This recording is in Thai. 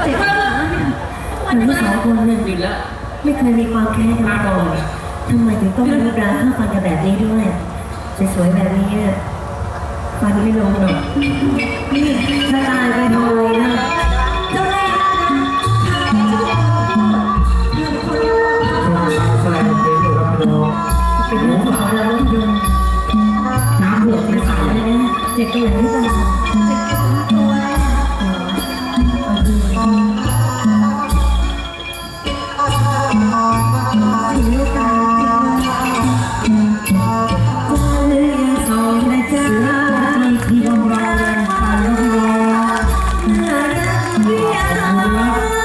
เจ็บขาเราทั้งสองคนเนี่ยบินแล้วไม่เคยมีความแค้นกันมาก่อนทำไมถึงต้องมีปลาข้าฟันกันแบบนี้ด้วยสวยๆแบบนี้เนี่ยฟันไม่ลงหรอกนี่ถ้าตายไปทำไมนะเจ้าแม่นะแสดงเพลงอยู่ครับพี่น้องเป็นเรื่องของเราแล้วดูน้ำเผือกเป็นสายอะไรนะเจ็บตรงไหนหรือเปล่าเจ็บตรงตัวอ๋ ที่ข